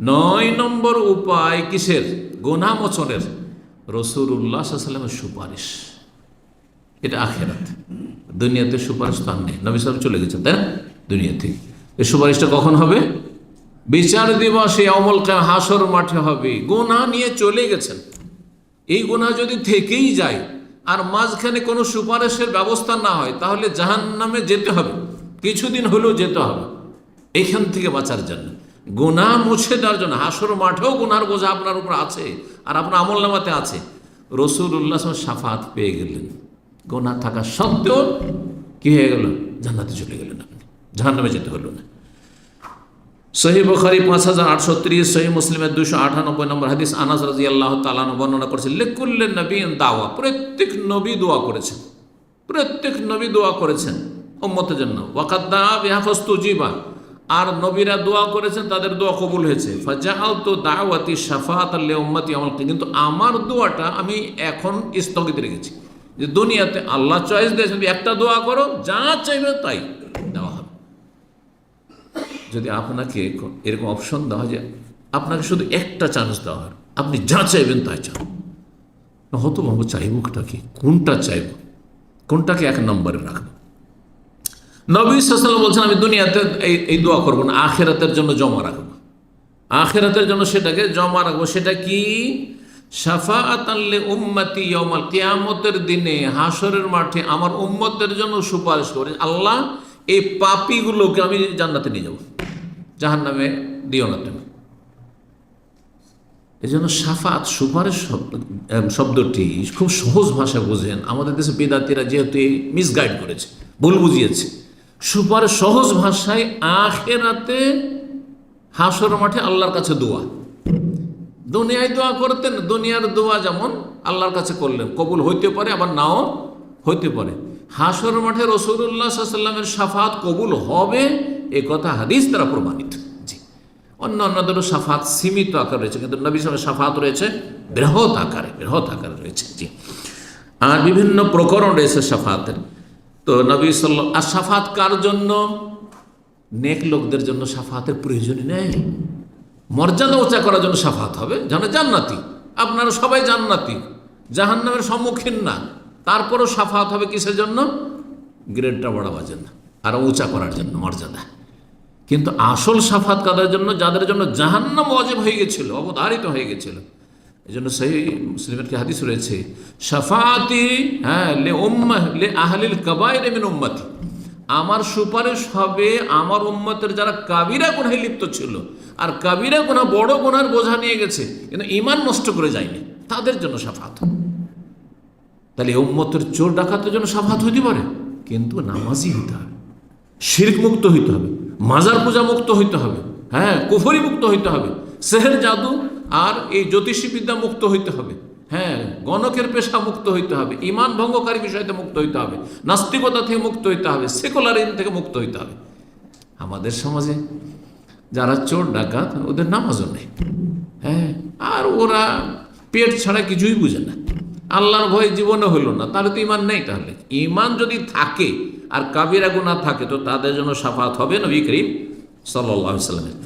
নয় নম্বর উপায় কিসের? গোনা মোচনের রসুল্লাহ সাল্লামের সুপারিশ। এটা আখেরাত। দুনিয়াতে সুপারিশ তার নেই। নবী সাহেব চলে গেছেন, তাই না? দুনিয়া থেকে এই সুপারিশটা কখন হবে? বিচার দিবসে অমল হাসর মাঠে হবে। গোনা নিয়ে চলে গেছেন। এই গোনা যদি থেকেই যায় আর মাঝখানে কোনো সুপারিশের ব্যবস্থা না হয়, তাহলে জাহান নামে যেতে হবে। কিছুদিন হলেও যেতে হবে। এখান থেকে বাঁচার জন্য। গোনা মুছে দেওয়ার জন্য, হাসর মাঠেও গোনার বোঝা আপনার উপর আছে আর আপনার আমল নামাতে আছে। রসুল উল্লাহ সাফাত পেয়ে গেলেন। গোনা থাকা সত্ত্বেও কি হয়ে গেল? জান্নাতে চলে গেলেন আপনি। জাহান্নামে যেতে হলো না। সহি বখারি পাঁচ হাজার আটশো ত্রিশ সহি মুসলিমের দুশো আটানব্বই নম্বর হাদিস আনাস রাজি আল্লাহ তালান বর্ণনা করেছেন লেকুল্লে নবী দাওয়া। প্রত্যেক নবী দোয়া করেছেন। প্রত্যেক নবী দোয়া করেছেন। উম্মতের জন্য। ওয়াকাদ্দা বিহাফস্তু জিবা আর নবীরা দোয়া করেছেন, তাদের দোয়া কবুল হয়েছে। তো দাওয়াতি সাফাত আল্লে উম্মতি কিন্তু আমার দোয়াটা আমি এখন স্থগিত রেখেছি যে দুনিয়াতে আল্লাহ চয়েস দিয়েছেন একটা দোয়া করো, যা চাইবে তাই দেওয়া হবে। যদি আপনাকে এরকম অপশন দেওয়া যায় আপনাকে শুধু একটা চান্স দেওয়া হয়, আপনি যা চাইবেন তাই চান। হতো বাবু চাইবটা কি? কোনটা চাইব? কোনটাকে এক নম্বরে রাখব? নবী সাল্লাম বলছেন, আমি দুনিয়াতে এই এই দোয়া করব না, আখেরাতের জন্য জমা রাখব। আখেরাতের জন্য সেটাকে জমা রাখব, সেটা কি? সাফা আতাল্লে উম্মতি ইয়মাল কেয়ামতের দিনে হাসরের মাঠে আমার উম্মতের জন্য সুপারিশ করে, আল্লাহ এই পাপিগুলোকে আমি জান্নাতে নিয়ে যাব জাহান নামে দিও না তুমি। এই জন্য সাফাত সুপারিশ শব্দটি খুব সহজ ভাষা বোঝেন। আমাদের দেশে বেদাতিরা যেহেতু মিসগাইড করেছে, ভুল বুঝিয়েছে। সুপারিশ সহজ ভাষায় আখেরাতে হাসর মাঠে আল্লাহর কাছে দোয়া। দুনিয়ায় দোয়া করতেন, দুনিয়ার দোয়া যেমন আল্লাহর কাছে করলেন। কবুল হইতে পারে, আবার নাও হইতে পারে। হাসর মাঠে রসুল্লাহ সাল্লামের সাফাত কবুল হবে, এ কথা হাদিস দ্বারা প্রমাণিত। জি। অন্য অন্যদেরও সাফাত সীমিত আকার রয়েছে, কিন্তু নবী সাহেবের সাফাত রয়েছে বৃহৎ আকারে বৃহৎ আকারে রয়েছে। জি। আর বিভিন্ন প্রকরণ রয়েছে সাফাতের। তো নবী সাল্লাহ আর সাফাত কার জন্য? নেক লোকদের জন্য সাফাতের প্রয়োজনই নেই। মর্যাদা উঁচা করার জন্য সাফাত হবে। যেন জান্নাতি। আপনারা সবাই জান্নাতি। জাহান্নামের সম্মুখীন না। তারপরও সাফাত হবে কিসের জন্য? গ্রেডটা বাড়াবার জন্য। আর উঁচা করার জন্য মর্যাদা। কিন্তু আসল সাফাত কাদের জন্য? যাদের জন্য জাহান্নাম অজেব হয়ে গেছিল, অবধারিত হয়ে গেছিল। এই জন্য সেই মুসলিমের হাদিস রয়েছে? সাফাতি হ্যাঁ লে আমার সুপারিশ হবে আমার উম্মতের যারা কাবিরা গুনায় লিপ্ত ছিল। আর কাবিরা গুনাহ বড় গুনার বোঝা নিয়ে গেছে, কিন্তু ইমান নষ্ট করে যায়নি। তাদের জন্য সাফাত তাহলে উম্মতের চোর ডাকাতের জন্য সাফাত হইতে পারে? কিন্তু নামাজি হইতে হবে। শির্ক মুক্ত হইতে হবে। মাজার পূজা মুক্ত হইতে হবে। হ্যাঁ কুফরি মুক্ত হইতে হবে। সেহের জাদু আর এই জ্যোতিষী বিদ্যা মুক্ত হইতে হবে। হ্যাঁ গণকের পেশা মুক্ত হইতে হবে, ইমান ভঙ্গকারী বিষয়তে মুক্ত হইতে হবে, নাস্তিকতা থেকে মুক্ত হইতে হবে সেকুলারিজম থেকে মুক্ত হইতে হবে। আমাদের সমাজে যারা চোর, ডাকাত, ওদের নামাজও নেই। হ্যাঁ আর ওরা পেট ছাড়া কিছুই বুঝে না। আল্লাহর ভয় জীবনে হইল না, তাহলে তো ইমান নেই তাহলে। ইমান যদি থাকে, আর কাবিরা গুণা থাকে, তো তাদের জন্য সাফাত হবে নবী করিম সাল্লাহ সাল্লামের